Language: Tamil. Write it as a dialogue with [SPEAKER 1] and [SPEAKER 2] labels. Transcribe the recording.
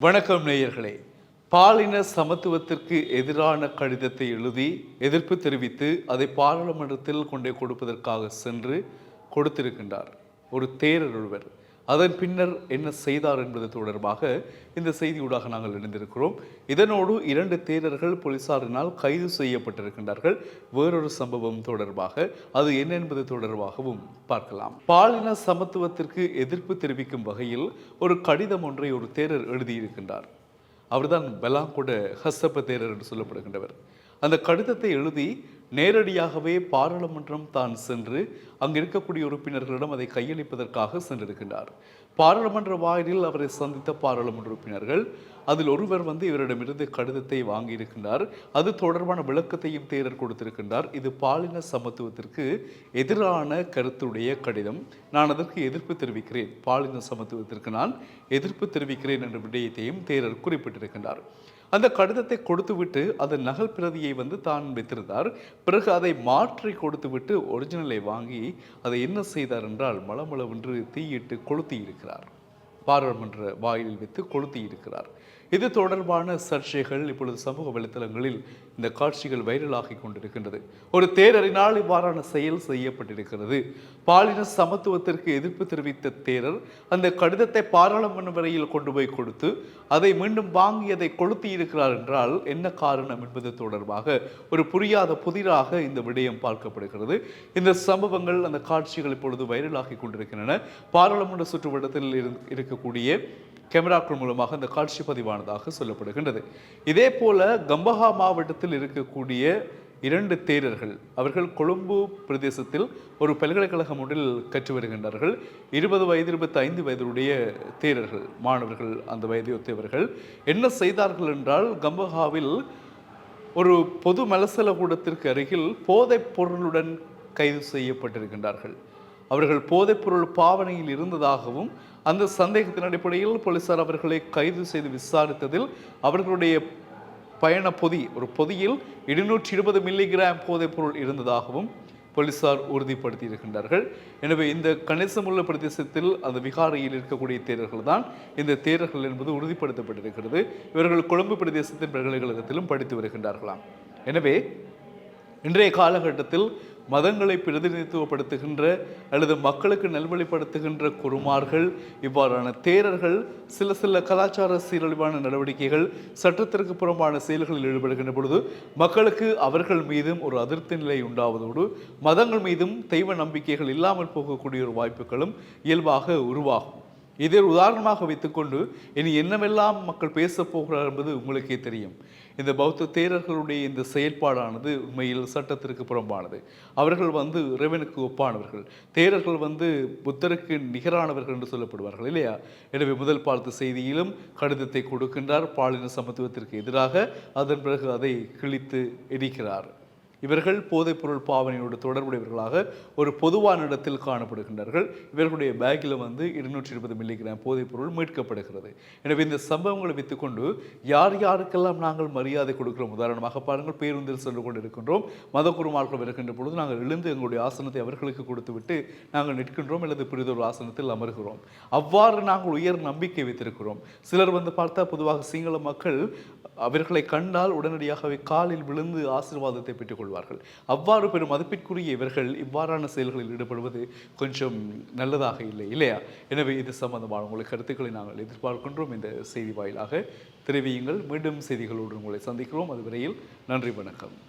[SPEAKER 1] வணக்கம் நேயர்களே. பாலின சமத்துவத்திற்கு எதிரான கடிதத்தை எழுதி எதிர்ப்பு தெரிவித்து அதை பாராளுமன்றத்தில் கொண்டே கொடுப்பதற்காக சென்று கொடுத்திருக்கின்றார். ஒரு தேரர் ஒருவர். அதன் பின்னர் என்ன செய்தார் என்பது தொடர்பாக இந்த செய்தியூடாக நாங்கள் இணைந்திருக்கிறோம். இதனோடு இரண்டு தேரர்கள் போலீசாரினால் கைது செய்யப்பட்டிருக்கின்றார்கள். வேறொரு சம்பவம் தொடர்பாக. அது என்ன என்பது தொடர்பாகவும் பார்க்கலாம். பாலின சமத்துவத்திற்கு எதிர்ப்பு தெரிவிக்கும் வகையில் ஒரு கடிதம் ஒன்றை ஒரு தேரர் எழுதியிருக்கின்றார். அவர்தான் பெலாங்கொட ஹஸ்தப்ப தேரர் என்று சொல்லப்படுகின்றவர். அந்த கடிதத்தை எழுதி நேரடியாகவே பாராளுமன்றம் தான் சென்று அங்கு இருக்கக்கூடிய உறுப்பினர்களிடம் அதை கையளிப்பதற்காக சென்றிருக்கின்றார். பாராளுமன்ற வாயிலில் அவரை சந்தித்த பாராளுமன்ற உறுப்பினர்கள் அதில் ஒருவர் வந்து இவரிடமிருந்து கடிதத்தை வாங்கியிருக்கின்றார். அது தொடர்பான விளக்கத்தையும் தேரர் கொடுத்திருக்கின்றார். இது பாலின சமத்துவத்திற்கு எதிரான கருத்துடைய கடிதம். நான் அதற்கு எதிர்ப்பு தெரிவிக்கிறேன். பாலின சமத்துவத்திற்கு நான் எதிர்ப்பு தெரிவிக்கிறேன் என்ற விடயத்தையும் தேரர் குறிப்பிட்டிருக்கின்றார். அந்த கடிதத்தை கொடுத்துவிட்டு அதன் நகல் பிரதியை வந்து தான் வைத்திருந்தார். பிறகு அதை மாற்றி கொடுத்துவிட்டு ஒரிஜினலை வாங்கி அதை என்ன செய்தார் என்றால் மளமளவென்று தீயிட்டு கொளுத்தி இருக்கிறார் பாராளுமன்ற வாயிலில் வைத்து கொளுத்தி இருக்கிறார் இது தொடர்பான சர்ச்சைகள் இப்பொழுது சமூக வலைத்தளங்களில் இந்த காட்சிகள் வைரலாகி கொண்டிருக்கின்றது. ஒரு தேரரினால் இவ்வாறான செயல் செய்யப்பட்டிருக்கிறது. பாலின சமத்துவத்திற்கு எதிர்ப்பு தெரிவித்த தேரர் அந்த கடிதத்தை பாராளுமன்ற வரையில் கொண்டு போய் கொடுத்து அதை மீண்டும் வாங்கி அதை கொளுத்தி இருக்கிறார் என்றால் என்ன காரணம் என்பது தொடர்பாக ஒரு புரியாத புதிராக இந்த விடயம் பார்க்கப்படுகிறது. இந்த சம்பவங்கள் அந்த காட்சிகள் இப்பொழுது வைரலாகி கொண்டிருக்கின்றன. பாராளுமன்ற சுற்றுவட்டத்தில் இரு- இருக்கக்கூடிய கேமராக்கள் மூலமாக அந்த காட்சி பதிவானதாக சொல்லப்படுகின்றது. இதே போல கம்பஹா மாவட்டத்தில் இருக்கக்கூடிய இரண்டு தேரர்கள் அவர்கள் கொழும்பு பிரதேசத்தில் ஒரு பல்கலைக்கழகம் ஒன்றில் கற்று வருகின்றார்கள். இருபது வயது இருபத்தி ஐந்து வயதுடைய தேரர்கள் மாணவர்கள் அந்த வயதை ஒத்தவர்கள் என்ன செய்தார்கள் என்றால் கம்பஹாவில் ஒரு பொது மலசல கூடத்திற்கு அருகில் போதைப் பொருளுடன் கைது செய்யப்பட்டிருக்கின்றார்கள். அவர்கள் போதைப்பொருள் பாவனையில் இருந்ததாகவும் அந்த சந்தேகத்தின் அடிப்படையில் போலீசார் அவர்களை கைது செய்து விசாரித்ததில் அவர்களுடைய பயண பொதி ஒரு பொதியில் இருநூற்றி இருபது மில்லிகிராம் போதைப்பொருள் இருந்ததாகவும் போலீசார் உறுதிப்படுத்தி இருக்கின்றார்கள் எனவே இந்த கணிசமுள்ள பிரதேசத்தில் அந்த விகாரையில் இருக்கக்கூடிய தேரர்கள் தான் இந்த தேரர்கள் என்பது உறுதிப்படுத்தப்பட்டிருக்கிறது. இவர்கள் கொழும்பு பிரதேசத்தின் பல்கலைக்கழகத்திலும் படித்து வருகின்றார்களாம். எனவே இன்றைய காலகட்டத்தில் மதங்களை பிரதிநிதித்துவப்படுத்துகின்ற அல்லது மக்களுக்கு நல்வழிப்படுத்துகின்ற குருமார்கள் இவ்வாறான தேரர்கள் சில சில கலாச்சார சீரழிவான நடவடிக்கைகள் சட்டத்திற்கு புறம்பான செயல்களில் ஈடுபடுகின்ற பொழுது மக்களுக்கு அவர்கள் மீதும் ஒரு அதிருப்தி நிலை உண்டாவதோடு மதங்கள் மீதும் தெய்வ நம்பிக்கைகள் இல்லாமல் போகக்கூடிய ஒரு வாய்ப்புகளும் இயல்பாக உருவாகும். இதை உதாரணமாக வைத்துக்கொண்டு இனி என்னவெல்லாம் மக்கள் பேசப் போகிறார் என்பது உங்களுக்கே தெரியும். இந்த பௌத்த தேரர்களுடைய இந்த செயல்பாடானது உண்மையில் சட்டத்திற்கு புறம்பானது. அவர்கள் வந்து இறைவனுக்கு ஒப்பானவர்கள். தேரர்கள் வந்து புத்தருக்கு நிகரானவர்கள் என்று சொல்லப்படுவார்கள் இல்லையா? எனவே முதல் பார்த்த செய்தியிலும் கடிதத்தை கொடுக்கின்றார். பாலின சமத்துவத்திற்கு எதிராக அதன் பிறகு அதை கிழித்து எரிக்கிறார். இவர்கள் போதைப்பொருள் பாவனையோடு தொடர்புடையவர்களாக ஒரு பொதுவான இடத்தில் காணப்படுகின்றார்கள். இவர்களுடைய பேக்கில் வந்து இருநூற்றி இருபது மில்லிகிராம் போதைப்பொருள் மீட்கப்படுகிறது. எனவே இந்த சம்பவங்களை வைத்துக்கொண்டு யார் யாருக்கெல்லாம் நாங்கள் மரியாதை கொடுக்கிறோம்? உதாரணமாக பாருங்கள் பேருந்தில் சென்று கொண்டு இருக்கின்றோம் மதகுருமார்கள் வருகின்ற பொழுது நாங்கள் எழுந்து எங்களுடைய ஆசனத்தை அவர்களுக்கு கொடுத்துவிட்டு நாங்கள் நிற்கின்றோம் அல்லது பிரிதொரு ஆசனத்தில் அமர்கிறோம். அவ்வாறு நாங்கள் உயர் நம்பிக்கை வைத்திருக்கிறோம். சிலர் வந்து பார்த்தா பொதுவாக சிங்கள மக்கள் அவர்களை கண்டால் உடனடியாகவே காலில் விழுந்து ஆசீர்வாதத்தை பெற்றுக் கொள்வார்கள். அவ்வாறு பெரும் மதிப்பிற்குரிய இவர்கள் இவ்வாறான செயல்களில் ஈடுபடுவது கொஞ்சம் நல்லதாக இல்லை இல்லையா? எனவே இது சம்பந்தமான உங்களுடைய கருத்துக்களை நாங்கள் எதிர்பார்க்கின்றோம். இந்த செய்தி வாயிலாக தெரிவியுங்கள். மீண்டும் செய்திகளோடு உங்களை சந்திக்கிறோம். அதுவரையில் நன்றி வணக்கம்.